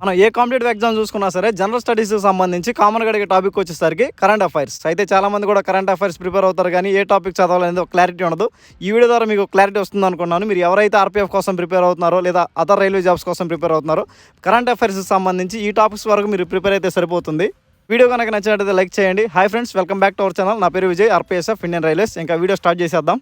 మనం ఏ competitive exam చూసుకున్నా సరే జనరల్ స్టడీస్కి సంబంధించి కామన్ అడిగే టాపిక్ వచ్చేసరికి కరెంట్ అఫైర్స్ అయితే చాలామంది కూడా కరెంట్ అఫైర్స్ ప్రిపేర్ అవుతారు కానీ ఏ టాపిక్ చదవాలనేది ఒక క్లారిటీ ఉండదు. ఈ వీడియో ద్వారా మీకు క్లారిటీ వస్తుంది అనుకున్నాను. మీరు ఎవరైతే ఆర్పీఎఫ్ కోసం ప్రిపేర్ అవుతున్నారో లేదా అదర్ రైల్వే జాబ్స్ కోసం ప్రిపేర్ అవుతున్నారో కరెంట్ అఫైర్స్ సంబంధించి ఈ టాపిక్స్ వరకు మీరు ప్రిపేర్ అయితే సరిపోతుంది. వీడియో కనుక నచ్చినట్లయితే లైక్ చేయండి. Hi friends welcome back to our channel నా పేరు విజయ్ ఆర్పీఎస్ఎఫ్ ఇండియన్ రైల్వేస్ ఇంకా వీడియో స్టార్ట్ చేసేద్దాం.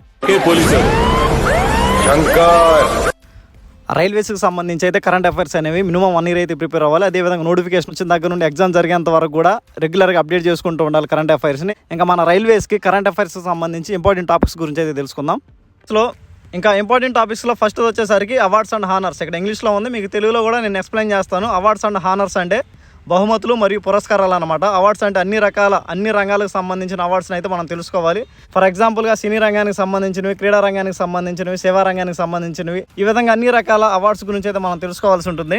రైల్వేస్కి సంబంధించి అయితే కరెంట్ అఫైర్స్ అనేవి మినిమం వన్ ఇయర్ అయితే ప్రిపేర్ అవ్వాలి. అదేవిధంగా నోటిఫికేషన్ వచ్చిన దగ్గర నుండి ఎగ్జామ్ జరిగేంత వరకు కూడా రెగ్యులర్గా అప్డేట్ చేసుకుంటూ ఉండాలి కరెంట్ అఫైర్స్ని ఇంకా మన రైల్వేస్కి కరెంట్ అఫైర్స్ సంబంధించి ఇంపార్టెంట్ టాపిక్స్ గురించి అయితే తెలుసుకుందాం. సో ఇంకా ఇంపార్టెంట్ టాపిక్స్లో ఫస్ట్ వచ్చేసరికి అవార్డ్స్ అండ్ హానర్స్ ఇక్కడ ఇంగ్లీష్లో ఉంది మీకు తెలుగులో కూడా నేను ఎక్స్ప్లెయిన్ చేస్తాను. అవార్డ్స్ అండ్ హానర్స్ అంటే బహుమతులు మరియు పురస్కారాలు అనమాట అవార్డ్స్ అంటే అన్ని రకాల అన్ని రంగాలకు సంబంధించిన అవార్డ్స్ని అయితే మనం తెలుసుకోవాలి. ఫర్ ఎగ్జాంపుల్గా సినీ రంగానికి సంబంధించినవి క్రీడా రంగానికి సంబంధించినవి సేవా రంగానికి సంబంధించినవి ఈ విధంగా అన్ని రకాల అవార్డ్స్ గురించి అయితే మనం తెలుసుకోవాల్సి ఉంటుంది.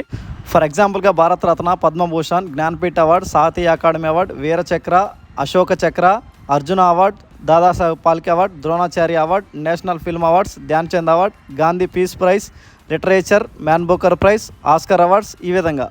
ఫర్ ఎగ్జాంపుల్గా Bharat Ratna Padma Bhushan Jnanpith award Sahitya Akademi award Vir Chakra Ashoka Chakra Arjuna award Dadasaheb Phalke award Dronacharya award national film awards Dhyan Chand award Gandhi peace prize literature Man Booker prize Oscar awards ఈ విధంగా.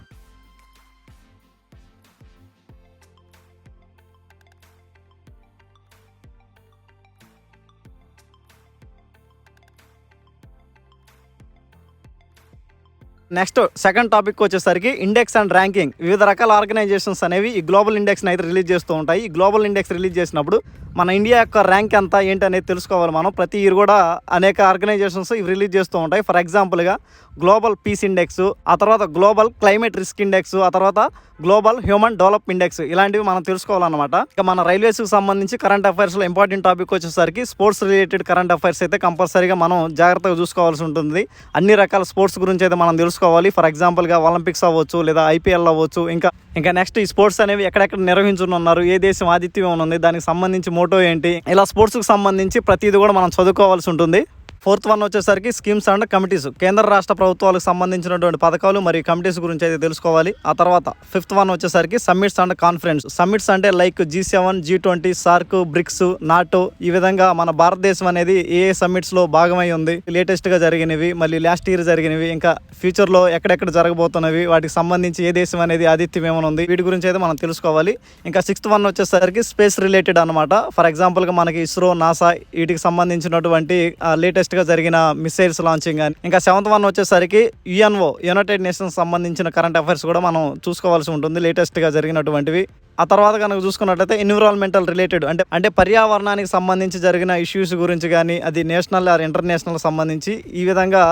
Next second topic వచ్చేసరికి index and ranking. వివిధ రకాల organisations అనేవి ఈ global ఇండెక్స్ని అయితే release చేస్తూ ఉంటాయి. ఈ గ్లోబల్ ఇండెక్స్ రిలీజ్ చేసినప్పుడు మన ఇండియా యొక్క ర్యాంక్ ఎంత ఏంటి అనేది తెలుసుకోవాలి మనం. ప్రతి ఇయర్ కూడా అనేక ఆర్గనైజేషన్స్ ఇవి రిలీజ్ చేస్తూ ఉంటాయి. ఫర్ ఎగ్జాంపుల్గా గ్లోబల్ పీస్ ఇండెక్స్ ఆ తర్వాత గ్లోబల్ క్లైమేట్ రిస్క్ ఇండెక్స్ ఆ తర్వాత గ్లోబల్ హ్యూమన్ డెవలప్ ఇండెక్స్ ఇలాంటివి మనం తెలుసుకోవాలన్నమాట. ఇక మన రైల్వేస్కి సంబంధించి కరెంట్ అఫైర్స్లో ఇంపార్టెంట్ టాపిక్ వచ్చేసరికి స్పోర్ట్స్ రిలేటెడ్ కరెంట్ అఫైర్స్ అయితే కంపల్సరీగా మనం జాగ్రత్తగా చూసుకోవాల్సి ఉంటుంది. అన్ని రకాల స్పోర్ట్స్ గురించి అయితే మనం తెలుసుకోవాలి. ఫర్ ఎగ్జాంపుల్గా ఒలింపిక్స్ అవ్వచ్చు లేదా ఐపీఎల్ అవ్వచ్చు ఇంకా ఇంకా నెక్స్ట్ ఈ స్పోర్ట్స్ అనేవి ఎక్కడెక్కడ నిర్వహించనున్నారు ఏ దేశం ఆదిత్యం ఉంది దానికి సంబంధించి మోటో ఏంటి ఇలా స్పోర్ట్స్కి సంబంధించి ప్రతిదీ కూడా మనం చదువుకోవాల్సి ఉంటుంది. ఫోర్త్ వన్ వచ్చేసరికి స్కీమ్స్ అండ్ కమిటీస్. కేంద్ర రాష్ట్ర ప్రభుత్వాలకు సంబంధించినటువంటి పథకాలు మరియు కమిటీస్ గురించి అయితే తెలుసుకోవాలి. ఆ తర్వాత ఫిఫ్త్ వన్ వచ్చేసరికి సమ్మిట్స్ అండ్ కాన్ఫరెన్స్. సమ్మిట్స్ అంటే like G seven G twenty SAARC BRICS NATO ఈ విధంగా మన భారతదేశం అనేది ఏ ఏ సమ్మిట్స్లో భాగమై ఉంది లేటెస్ట్గా జరిగినవి మళ్ళీ లాస్ట్ ఇయర్ జరిగినవి ఇంకా ఫ్యూచర్లో ఎక్కడెక్కడ జరగబోతున్నవి వాటికి సంబంధించి ఏ దేశం అనేది ఆదిత్యం ఏమైనా ఉంది వీటి గురించి అయితే మనం తెలుసుకోవాలి. ఇంకా సిక్స్త్ వన్ వచ్చేసరికి స్పేస్ రిలేటెడ్ అనమాట ఫర్ ఎగ్జాంపుల్గా మనకి ఇస్రో నాసా వీటికి సంబంధించినటువంటి లేటెస్ట్ గా జరిగిన మిసైల్స్ లాంచింగ్ అని. ఇంకా సెవెంత్ వన్ వచ్చేసరికి యుఎన్ఓ యునైటెడ్ నేషన్స్ సంబంధించిన కరెంట్ అఫైర్స్ కూడా మనం చూసుకోవాల్సి ఉంటుంది లేటెస్ట్గా జరిగినటువంటివి. ఆ తర్వాత కనుక చూసుకున్నట్లయితే ఎన్విరాన్మెంటల్ రిలేటెడ్ అంటే అంటే పర్యావరణానికి సంబంధించి జరిగిన ఇష్యూస్ గురించి కానీ అది నేషనల్ ఆర్ ఇంటర్నేషనల్ సంబంధించి ఈ విధంగా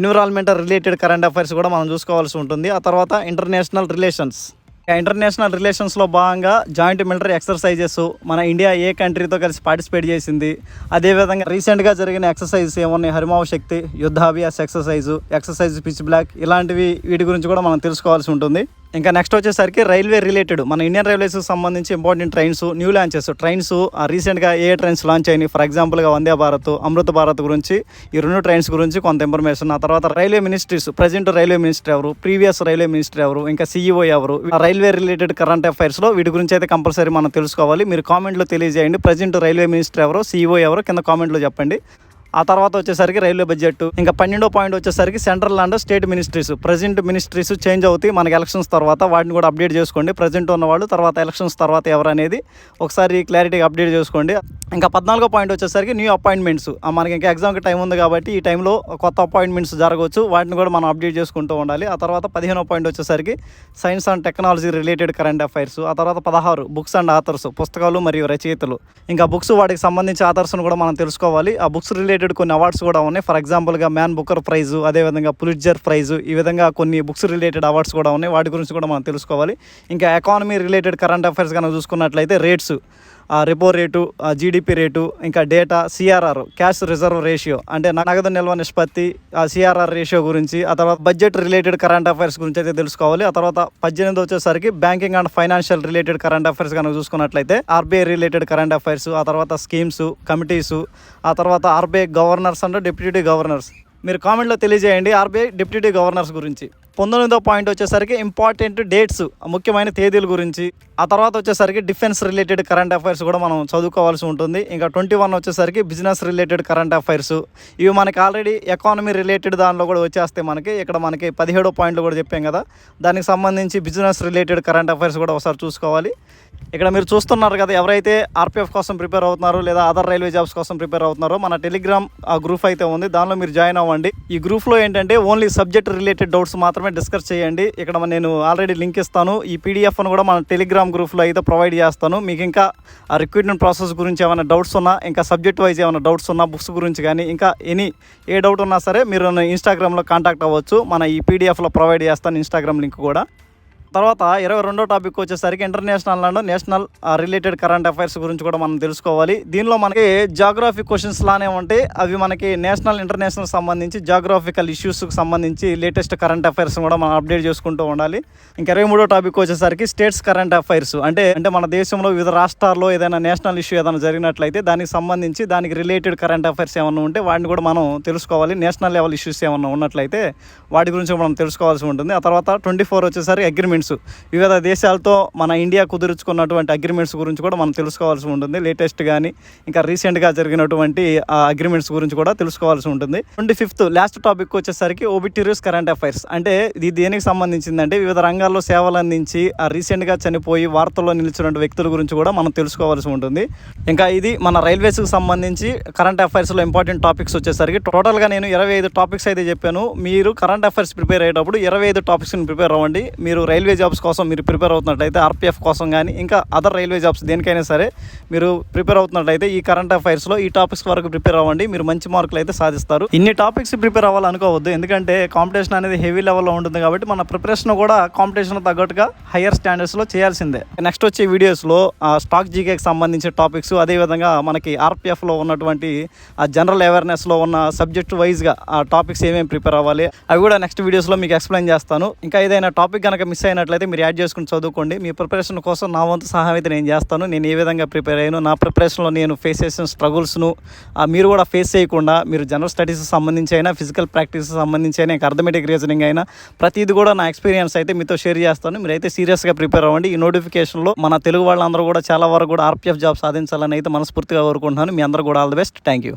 ఎన్విరాన్మెంటల్ రిలేటెడ్ కరెంట్ అఫైర్స్ కూడా మనం చూసుకోవాల్సి ఉంటుంది. ఆ తర్వాత ఇంటర్నేషనల్ రిలేషన్స్. ఇంటర్నేషనల్ రిలేషన్స్లో భాగంగా జాయింట్ మిలిటరీ ఎక్సర్సైజెస్ మన ఇండియా ఏ కంట్రీతో కలిసి పార్టిసిపేట్ చేసింది. అదేవిధంగా రీసెంట్గా జరిగిన ఎక్సర్సైజ్ ఏమున్నాయి Harimau Shakti Yudh Abhyas exercise exercise pitch black ఇలాంటివి వీటి గురించి కూడా మనం తెలుసుకోవాల్సి ఉంటుంది. ఇంకా నెక్స్ట్ వచ్చేసరికి రైల్వే రిలేటెడ్ మన ఇండియన్ రైల్వేస్ సంబంధించి important trains new launches trains రీసెంట్గా ఏ ట్రైన్స్ లాంచ్ అయినాయి? ఫర్ ఎగ్జాంపుల్గా వందే భారత్ అమృత భారత్ గురించి ఈ రెండు ట్రైన్స్ గురించి కొంత ఇన్ఫర్మేషన్ ఆ తర్వాత railway ministries present railway minister ఎవరు? ప్రీవియస్ రైల్వే మినిస్టర్ ఎవరు? ఇంకా సీఈఓ ఎవరు? రైల్వే రిలేటెడ్ కరెంట్ అఫైర్స్లో వీటి గురించి అయితే కంపల్సరీ మనం తెలుసుకోవాలి. మీరు కామెంట్లో తెలియజేయండి. ప్రజెంట్ రైల్వే మినిస్టర్ ఎవరు? సీఈఓ ఎవరు? కింద కామెంట్లో చెప్పండి. ఆ తర్వాత వచ్చేసరికి రైల్వే బడ్జెట్ ఇంకా పన్నెండో పాయింట్ వచ్చేసరికి central and state ministries present ministries change అవుతాయి మనకి ఎలక్షన్స్ తర్వాత వాటిని కూడా అప్డేట్ చేసుకోండి. ప్రజెంట్ ఉన్న వాళ్ళు తర్వాత ఎలక్షన్స్ తర్వాత ఎవరనేది ఒకసారి క్లారిటీగా అప్డేట్ చేసుకోండి. ఇంకా పద్నాలుగో పాయింట్ వచ్చేసరికి న్యూ అపాయింట్మెంట్స్. మనకి ఇంకా ఎగ్జామ్కి టైం ఉంది కాబట్టి ఈ టైంలో కొత్త అపాయింట్మెంట్స్ జరగవచ్చు. వాటిని కూడా మనం అప్డేట్ చేసుకుంటూ ఉండాలి. ఆ తర్వాత పదిహేనో పాయింట్ వచ్చేసరికి science and technology related current affairs. ఆ తర్వాత పదహారు బుక్స్ అండ్ ఆథర్స్ పుస్తకాలు మరియు రచయితలు. ఇంకా బుక్స్ వాటికి సంబంధించి ఆథర్స్ను కూడా మనం తెలుసుకోవాలి. ఆ బుక్స్ రిలేటెడ్ కొన్ని అవార్డ్స్ కూడా ఉన్నాయి. ఫర్ ఎగ్జాంపుల్గా మ్యాన్ బుకర్ ప్రైజు అదేవిధంగా పులిట్జర్ ప్రైజ్ ఈ విధంగా కొన్ని బుక్స్ రిలేటెడ్ అవార్డ్స్ కూడా ఉన్నాయి. వాటి గురించి కూడా మనం తెలుసుకోవాలి. ఇంకా ఎకానమీ రిలేటెడ్ కరెంట్ అఫైర్స్ కనుక చూసుకున్నట్లయితే rates repo rate GDP rate ఇంకా data CRR cash reserve ratio అంటే నగదు నిల్వ నిష్పత్తి ఆ సిఆర్ఆర్ రేషియో గురించి ఆ తర్వాత బడ్జెట్ రిలేటెడ్ కరెంట్ అఫైర్స్ గురించి అయితే తెలుసుకోవాలి. ఆ తర్వాత పద్దెనిమిది వచ్చేసరికి banking and financial related current affairs కనుక చూసుకున్నట్లయితే ఆర్బీఐ రిలేటెడ్ కరెంట్ అఫైర్స్ ఆ తర్వాత స్కీమ్స్ కమిటీస్ ఆ తర్వాత RBI governors and deputy governors మీరు కామెంట్లో తెలియజేయండి ఆర్బీఐ డిప్యూటీ గవర్నర్స్ గురించి. పంతొమ్మిదో పాయింట్ వచ్చేసరికి ఇంపార్టెంట్ డేట్స్ ముఖ్యమైన తేదీల గురించి. ఆ తర్వాత వచ్చేసరికి డిఫెన్స్ రిలేటెడ్ కరెంట్ అఫైర్స్ కూడా మనం చదువుకోవాల్సి ఉంటుంది. ఇంకా ట్వంటీ వన్ వచ్చేసరికి బిజినెస్ రిలేటెడ్ కరెంట్ అఫైర్స్. ఇవి మనకి ఆల్రెడీ ఎకానమీ రిలేటెడ్ దానిలో కూడా వచ్చేస్తాయి మనకి. ఇక్కడ మనకి పదిహేడో పాయింట్లు కూడా చెప్పాం కదా. దానికి సంబంధించి బిజినెస్ రిలేటెడ్ కరెంట్ అఫైర్స్ కూడా ఒకసారి చూసుకోవాలి. ఇక్కడ మీరు చూస్తున్నారు కదా ఎవరైతే ఆర్పిఎఫ్ కోసం ప్రిపేర్ అవుతున్నారో లేదా అదర్ రైల్వే జాబ్స్ కోసం ప్రిపేర్ అవుతున్నారో మన టెలిగ్రామ్ ఆ గ్రూప్ అయితే ఉంది. దానిలో మీరు జాయిన్ అవ్వండి. ఈ గ్రూప్లో ఏంటంటే ఓన్లీ సబ్జెక్ట్ రిలేటెడ్ డౌట్స్ మాత్రమే డిస్కస్ చేయండి. ఇక్కడ నేను ఆల్రెడీ లింక్ ఇస్తాను. ఈ పీడిఎఫ్ అని కూడా మన టెలిగ్రామ్ గ్రూప్లో అయితే ప్రొవైడ్ చేస్తాను. మీకు ఇంకా ఆ రిక్రూట్మెంట్ ప్రాసెస్ గురించి ఏమైనా డౌట్స్ ఉన్నా ఇంకా సబ్జెక్ట్ వైజ్ ఏమైనా డౌట్స్ ఉన్నా బుక్స్ గురించి కానీ ఇంకా ఎనీ ఏ డౌట్ ఉన్నా సరే మీరు నన్ను ఇన్స్టాగ్రామ్లో కాంటాక్ట్ అవ్వచ్చు. మన ఈ పీడిఎఫ్లో ప్రొవైడ్ చేస్తాను ఇన్స్టాగ్రామ్ లింక్ కూడా. తర్వాత ఇరవై రెండో టాపిక్ వచ్చేసరికి international and national related current affairs గురించి కూడా మనం తెలుసుకోవాలి. దీనిలో మనకి జాగ్రఫీ క్వశ్చన్స్ లానే ఉంటాయి. అవి మనకి నేషనల్ ఇంటర్నేషనల్ సంబంధించి జాగ్రఫికల్ ఇష్యూస్కి సంబంధించి లేటెస్ట్ కరెంట్ అఫైర్స్ కూడా మనం అప్డేట్ చేసుకుంటూ ఉండాలి. ఇంకా ఇరవై మూడో టాపిక్ వచ్చేసరికి స్టేట్స్ కరెంట్ అఫైర్స్ అంటే అంటే మన దేశంలో వివిధ రాష్ట్రాల్లో ఏదైనా నేషనల్ ఇష్యూ ఏదైనా జరిగినట్లయితే దానికి సంబంధించి దానికి రిలేటెడ్ కరెంట్ అఫైర్స్ ఏమైనా ఉంటే వాటిని కూడా మనం తెలుసుకోవాలి. నేషనల్ లెవెల్ ఇష్యూస్ ఏమైనా ఉన్నట్లయితే వాటి గురించి మనం తెలుసుకోవాల్సి ఉంటుంది. ఆ తర్వాత ట్వంటీ ఫోర్ వచ్చేసరికి అగ్రిమెంట్స్ వివిధ దేశాలతో మన ఇండియా కుదుర్చుకున్నటువంటి అగ్రిమెంట్స్ గురించి కూడా మనం తెలుసుకోవాల్సి ఉంటుంది. లేటెస్ట్ కానీ ఇంకా రీసెంట్గా జరిగినటువంటి ఆ అగ్రిమెంట్స్ గురించి కూడా తెలుసుకోవాల్సి ఉంటుంది. ట్వంటీ ఫిఫ్త్ లాస్ట్ టాపిక్ వచ్చేసరికి ఓబిటీరియస్ కరెంట్ అఫైర్స్. అంటే ఇది దేనికి సంబంధించిందంటే వివిధ రంగాల్లో సేవలు అందించి ఆ రీసెంట్గా చనిపోయి వార్తల్లో నిలిచినటువంటి వ్యక్తుల గురించి కూడా మనం తెలుసుకోవాల్సి ఉంటుంది. ఇంకా ఇది మన రైల్వేస్కి సంబంధించి కరెంట్ అఫైర్స్లో ఇంపార్టెంట్ టాపిక్స్ వచ్చేసరికి టోటల్గా నేను ఇరవై ఐదు టాపిక్స్ అయితే చెప్పాను. మీరు కరెంట్ అఫైర్స్ ప్రిపేర్ అయ్యేటప్పుడు ఇరవై ఐదు టాపిక్స్ని ప్రిపేర్ అవ్వండి. మీరు రైల్వే జాబ్స్ కోసం మీరు ప్రిపేర్ అవుతున్నట్టయితే ఆర్పిఎఫ్ కోసం కానీ ఇంకా అదర్ రైల్వే జాబ్స్ దేనికైనా సరే మీరు ప్రిపేర్ అవుతున్నట్టయితే ఈ కరెంట్ అఫైర్స్లో ఈ టాపిక్స్ వరకు ప్రిపేర్ అవ్వండి. మీరు మంచి మార్కులు అయితే సాధిస్తారు. ఇన్ని టాపిక్స్ ప్రిపేర్ అవ్వాలనుకోవద్దు ఎందుకంటే కాంపిటీషన్ అనేది హెవీ లెవెల్లో ఉంటుంది కాబట్టి మన ప్రిపరేషన్ కూడా కాంపిటీషన్ తగ్గట్టుగా హయ్యర్ స్టాండర్డ్స్లో చేయాల్సిందే. నెక్స్ట్ వచ్చే వీడియోస్లో స్టాక్ జీకేకి సంబంధించిన టాపిక్స్ అదేవిధంగా మనకి ఆర్పిఎఫ్లో ఉన్నటువంటి ఆ జనరల్ అవేర్నెస్లో ఉన్న సబ్జెక్ట్ వైజ్గా ఆ టాపిక్స్ ఏమేమి ప్రిపేర్ అవ్వాలి. అవి కూడా నెక్స్ట్ వీడియోస్లో మీకు ఎక్స్ప్లెయిన్ చేస్తాను. ఇంకా ఏదైనా టాపిక్ కనుక మిస్ అయిన ఉన్నట్లయితే మీరు యాడ్ చేసుకుని చదువుకోండి. మీ ప్రిపరేషన్ కోసం నా వంతు సహాయం అయితే నేను చేస్తాను. నేను ఏ విధంగా ప్రిపేర్ అయ్యాను నా ప్రిపరేషన్లో నేను ఫేస్ చేసిన స్ట్రగుల్స్ను మీరు కూడా ఫేస్ చేయకుండా మీరు జనరల్ స్టడీస్ సంబంధించి అయినా ఫిజికల్ ప్రాక్టీస్ సంబంధించి అయినా అర్థమెటిక్ రీజనింగ్ అయినా ప్రతిది కూడా నా ఎక్స్పీరియన్స్ అయితే మీతో షేర్ చేస్తాను. మీరైతే సీరియస్గా ప్రిపేర్ అవ్వండి. ఈ నోటిఫికేషన్లో మన తెలుగు వాళ్ళందరూ కూడా చాలా వరకు కూడా ఆర్పిఎఫ్ జాబ్ సాధించాలని అయితే మనస్ఫూర్తిగా కోరుకుంటున్నాను. మీ అందరూ కూడా all the best. Thank you.